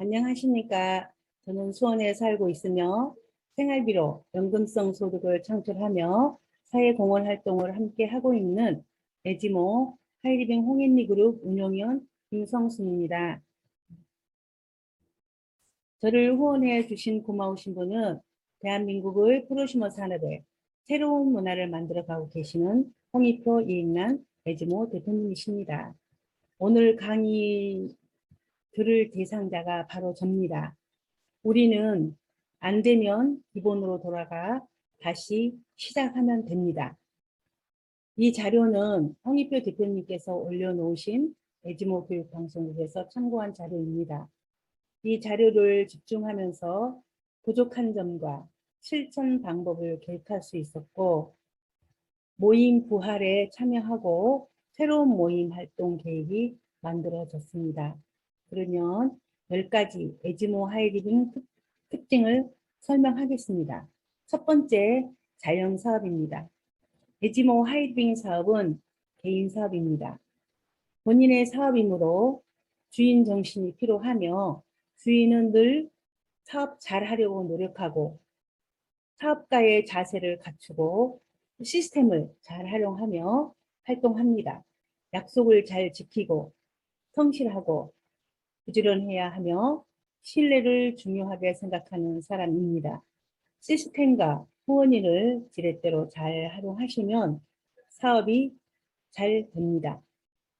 안녕하십니까. 저는 수원에 살고 있으며 생활비로 연금성 소득을 창출하며 사회공헌 활동을 함께 하고 있는 에지모 하이리빙 홍인리 그룹 운용위원 김성순입니다. 저를 후원해 주신 고마우신 분은 대한민국의 프로시머 산업에 새로운 문화를 만들어 가고 계시는 홍익표 이익난 에지모 대표님이십니다. 오늘 강의 들을 대상자가 바로 접니다. 우리는 안 되면 기본으로 돌아가 다시 시작하면 됩니다. 이 자료는 홍익표 대표님께서 올려놓으신 에지모 교육방송국에서 참고한 자료입니다. 이 자료를 집중하면서 부족한 점과 실천 방법을 계획할 수 있었고 모임 부활에 참여하고 새로운 모임 활동 계획이 만들어졌습니다. 그러면 10가지 에지모 하이리빙 특, 특징을 설명하겠습니다. 첫 번째, 자연 사업입니다. 에지모 하이리빙 사업은 개인 사업입니다. 본인의 사업이므로 주인 정신이 필요하며 주인은 늘 사업 잘 하려고 노력하고 사업가의 자세를 갖추고 시스템을 잘 활용하며 활동합니다. 약속을 잘 지키고 성실하고 부지런해야 하며 신뢰를 중요하게 생각하는 사람입니다. 시스템과 후원인을 지렛대로 잘 활용하시면 사업이 잘 됩니다.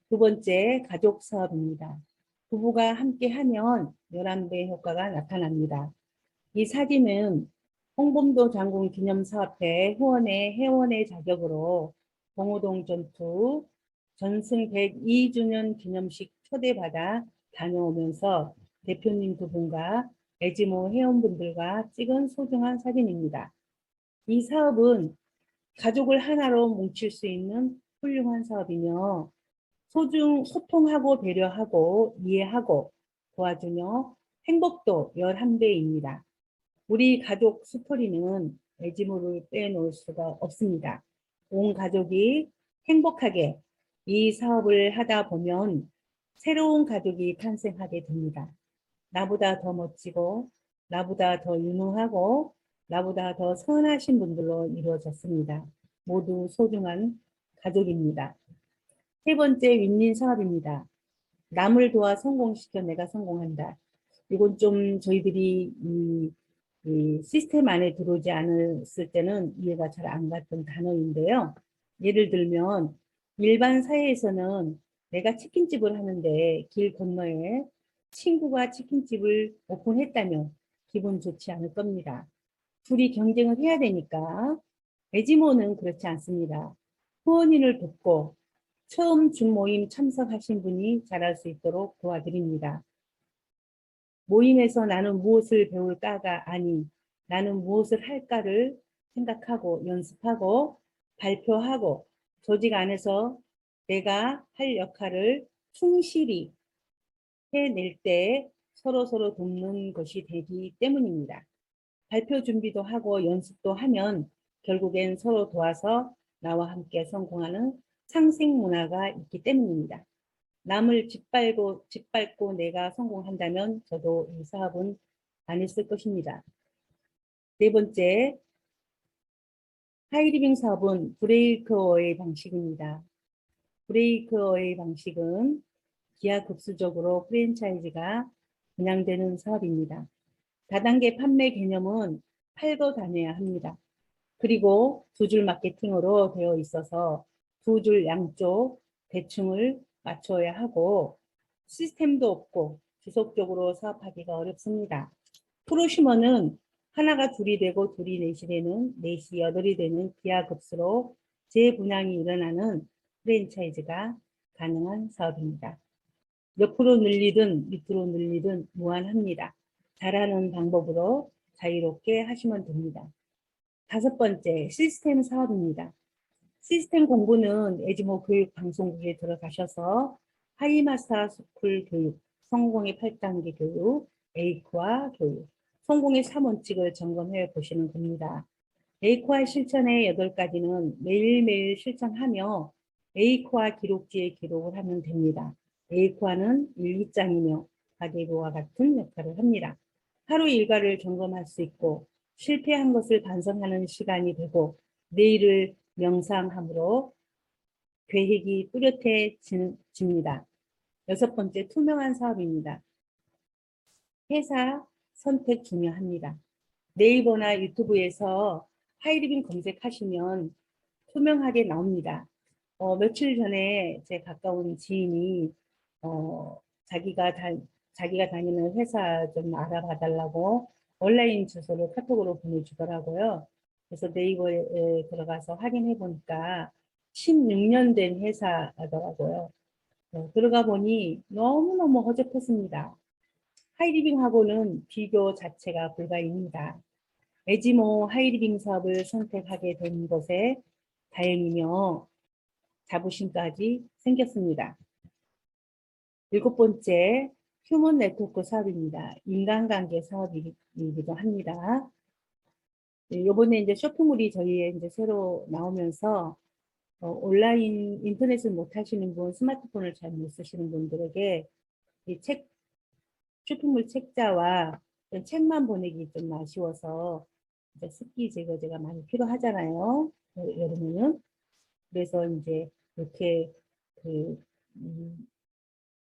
두 번째, 가족 사업입니다. 부부가 함께 하면 11배 효과가 나타납니다. 이 사진은 홍범도 장군 기념사업회 후원의 회원의 자격으로 봉호동 전투 전승 102주년 기념식 초대받아 다녀오면서 대표님 두 분과 에지모 회원분들과 찍은 소중한 사진입니다. 이 사업은 가족을 하나로 뭉칠 수 있는 훌륭한 사업이며 소중, 소통하고 배려하고 이해하고 도와주며 행복도 11배입니다. 우리 가족 스토리는 에지모를 빼놓을 수가 없습니다. 온 가족이 행복하게 이 사업을 하다 보면 새로운 가족이 탄생하게 됩니다. 나보다 더 멋지고 나보다 더 유능하고 나보다 더 선하신 분들로 이루어졌습니다. 모두 소중한 가족입니다. 세 번째 윈윈 사업입니다. 남을 도와 성공시켜 내가 성공한다. 이건 좀 저희들이 이, 이 시스템 안에 들어오지 않았을 때는 이해가 잘 안 갔던 단어인데요. 예를 들면 일반 사회에서는 내가 치킨집을 하는데 길 건너에 친구가 치킨집을 오픈했다면 기분 좋지 않을 겁니다. 둘이 경쟁을 해야 되니까 에지모는 그렇지 않습니다. 후원인을 돕고 처음 준모임 참석하신 분이 잘할 수 있도록 도와드립니다. 모임에서 나는 무엇을 배울까가 아닌 나는 무엇을 할까를 생각하고 연습하고 발표하고 조직 안에서 내가 할 역할을 충실히 해낼 때 서로 서로 돕는 것이 되기 때문입니다. 발표 준비도 하고 연습도 하면 결국엔 서로 도와서 나와 함께 성공하는 상생 문화가 있기 때문입니다. 남을 짓밟고, 짓밟고 내가 성공한다면 저도 이 사업은 안 했을 것입니다. 네 번째, 하이리빙 사업은 브레이크어의 방식입니다. 브레이크어의 방식은 기하급수적으로 프랜차이즈가 분양되는 사업입니다. 다단계 판매 개념은 팔고 다녀야 합니다. 그리고 두 줄 마케팅으로 되어 있어서 두 줄 양쪽 대충을 맞춰야 하고 시스템도 없고 지속적으로 사업하기가 어렵습니다. 프로시머는 하나가 둘이 되고 둘이 넷이 되는 넷이 여덟이 되는 기하급수로 재분양이 일어나는 프랜차이즈가 가능한 사업입니다. 옆으로 늘리든 밑으로 늘리든 무한합니다. 잘하는 방법으로 자유롭게 하시면 됩니다. 다섯 번째, 시스템 사업입니다. 시스템 공부는 에지모 교육 방송국에 들어가셔서 하이마스터 스쿨 교육, 성공의 8단계 교육, 에이크와 교육, 성공의 3원칙을 점검해 보시는 겁니다. 에이크와 실천의 8가지는 매일매일 실천하며 에이크와 기록지에 기록을 하면 됩니다. 에이크와는 일기장이며 가계부와 같은 역할을 합니다. 하루 일과를 점검할 수 있고 실패한 것을 반성하는 시간이 되고 내일을 명상함으로 계획이 뚜렷해집니다. 여섯 번째, 투명한 사업입니다. 회사 선택 중요합니다. 네이버나 유튜브에서 하이리빙 검색하시면 투명하게 나옵니다. 어, 며칠 전에 제 가까운 지인이 어, 자기가 다, 자기가 다니는 회사 좀 알아봐 달라고 온라인 주소를 카톡으로 보내주더라고요. 그래서 네이버에 들어가서 확인해 보니까 16년 된 회사더라고요. 어, 들어가 보니 너무너무 허접했습니다. 하이리빙하고는 비교 자체가 불가입니다. 에지모 하이리빙 사업을 선택하게 된 것에 다행이며 자부심까지 생겼습니다. 일곱 번째, 휴먼 네트워크 사업입니다. 인간관계 사업이기도 합니다. 이번에 이제 쇼핑몰이 저희에 이제 새로 나오면서 어, 온라인 인터넷을 못 하시는 분, 스마트폰을 잘 못 쓰시는 분들에게 이 책, 쇼핑몰 책자와 책만 보내기 좀 아쉬워서 습기 제거제가 많이 필요하잖아요. 여- 여름에는. 그래서 이제 이렇게 그 음,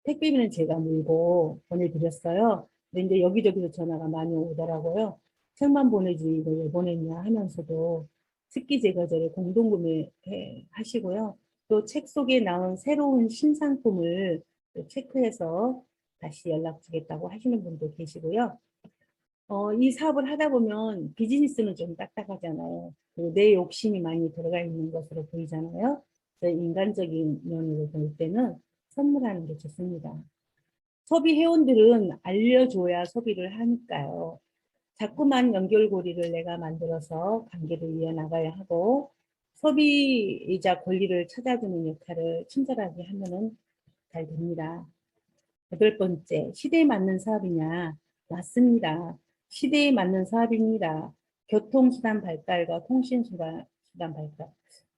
택배비는 제가 물고 보내드렸어요. 근데 이제 여기저기서 전화가 많이 오더라고요. 책만 보내지 이걸 왜 보냈냐 하면서도 습기 제거제를 공동 구매 하시고요. 또 책 속에 나온 새로운 신상품을 또 체크해서 다시 연락 주겠다고 하시는 분도 계시고요. 어, 이 사업을 하다 보면 비즈니스는 좀 딱딱하잖아요. 내 욕심이 많이 들어가 있는 것으로 보이잖아요. 인간적인 면으로 볼 때는 선물하는 게 좋습니다. 소비 회원들은 알려줘야 소비를 하니까요. 자꾸만 연결고리를 내가 만들어서 관계를 이어나가야 하고 소비자 권리를 찾아주는 역할을 친절하게 하면 은 잘 됩니다. 여덟 번째, 시대에 맞는 사업이냐? 맞습니다. 시대에 맞는 사업입니다. 교통수단 발달과 통신수단 수단 발달.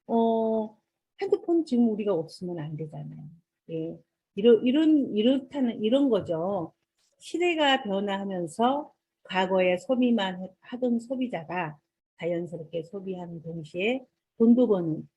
어, 핸드폰 지금 우리가 없으면 안 되잖아요. 예. 이런, 이런, 이렇다는, 이런 거죠. 시대가 변화하면서 과거에 소비만 해- 하던 소비자가 자연스럽게 소비하는 동시에 돈도 버는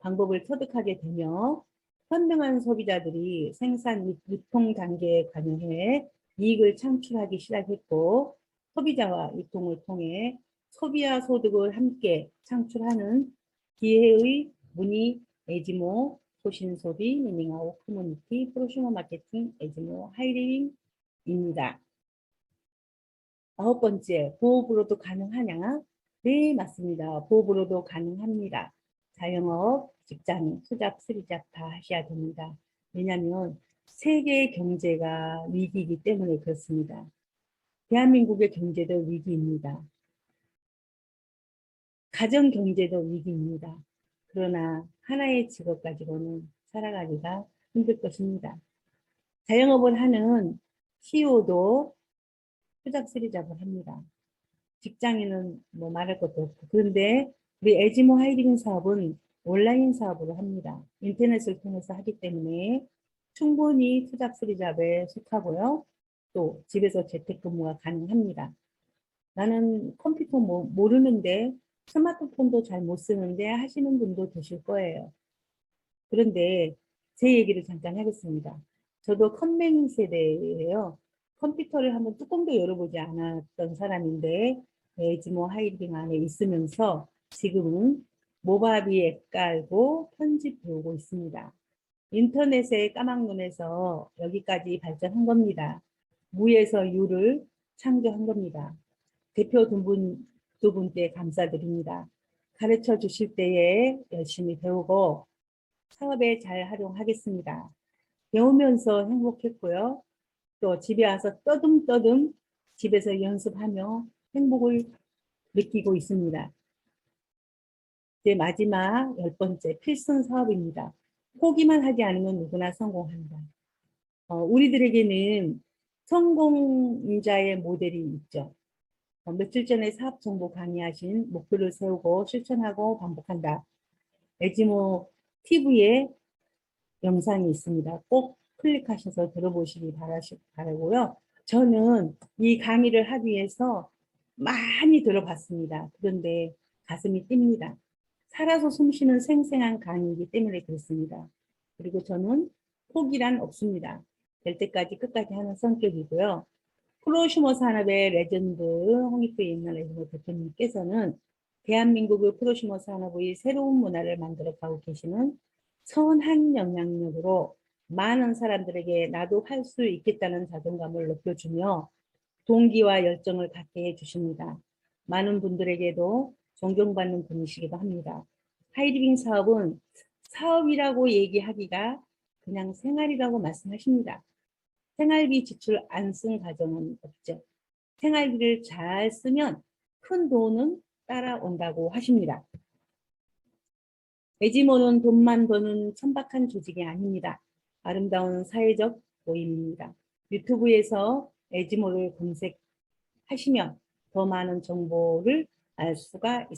방법을 터득하게 되며 현명한 소비자들이 생산 및 유통 단계에 관여해 이익을 창출하기 시작했고 소비자와 유통을 통해 소비와 소득을 함께 창출하는 기회의 문의 에지모 소신소비 미닝아웃 커뮤니티 프로슈머 마케팅 에지모 하이링입니다. 아홉 번째, 보업으로도 가능하냐? 네, 맞습니다. 보업으로도 가능합니다. 자영업, 직장, 투잡, 쓰리잡 다 하셔야 됩니다. 왜냐하면 세계 경제가 위기이기 때문에 그렇습니다. 대한민국의 경제도 위기입니다. 가정 경제도 위기입니다. 그러나 하나의 직업 가지고는 살아가기가 힘들 것입니다. 자영업을 하는 CEO도 투잡 쓰리 잡을 합니다. 직장인은 뭐 말할 것도 없고 그런데 우리 에지모 하이링 사업은 온라인 사업으로 합니다. 인터넷을 통해서 하기 때문에 충분히 투잡 쓰리 잡에 속하고요. 또 집에서 재택근무가 가능합니다. 나는 컴퓨터 뭐 모르는데 스마트폰도 잘 못 쓰는데 하시는 분도 계실 거예요. 그런데 제 얘기를 잠깐 하겠습니다. 저도 컴맹 세대예요. 컴퓨터를 한번 뚜껑도 열어보지 않았던 사람인데 에지모 하이링 안에 있으면서 지금은 모바비 앱 깔고 편집 배우고 있습니다. 인터넷의 까막눈에서 여기까지 발전한 겁니다. 무에서 유를 창조한 겁니다. 대표 두 분, 두 분께 감사드립니다. 가르쳐 주실 때에 열심히 배우고 사업에 잘 활용하겠습니다. 배우면서 행복했고요. 또 집에 와서 떠듬떠듬 집에서 연습하며 행복을 느끼고 있습니다. 이제 마지막 열 번째 필승 사업입니다. 포기만 하지 않으면 누구나 성공한다. 어, 우리들에게는 성공자의 모델이 있죠. 어, 며칠 전에 사업 정보 강의하신 목표를 세우고 실천하고 반복한다. 에지모 TV에 영상이 있습니다. 꼭 클릭하셔서 들어보시기 바라시, 바라고요. 저는 이 강의를 하기 위해서 많이 들어봤습니다. 그런데 가슴이 뜁니다. 살아서 숨쉬는 생생한 강의이기 때문에 그렇습니다. 그리고 저는 포기란 없습니다. 될 때까지 끝까지 하는 성격이고요. 프로슈머 산업의 레전드 홍익표 옛날 레전드 대표님께서는 대한민국의 프로슈머 산업의 새로운 문화를 만들어 가고 계시는 선한 영향력으로 많은 사람들에게 나도 할 수 있겠다는 자존감을 높여주며 동기와 열정을 갖게 해주십니다. 많은 분들에게도 존경받는 분이시기도 합니다. 하이리빙 사업은 사업이라고 얘기하기가 그냥 생활이라고 말씀하십니다. 생활비 지출 안 쓴 가정은 없죠. 생활비를 잘 쓰면 큰 돈은 따라온다고 하십니다. 에지모는 돈만 버는 천박한 조직이 아닙니다. 아름다운 사회적 모임입니다. 유튜브에서 에지모를 검색하시면 더 많은 정보를 알 수가 있습니다.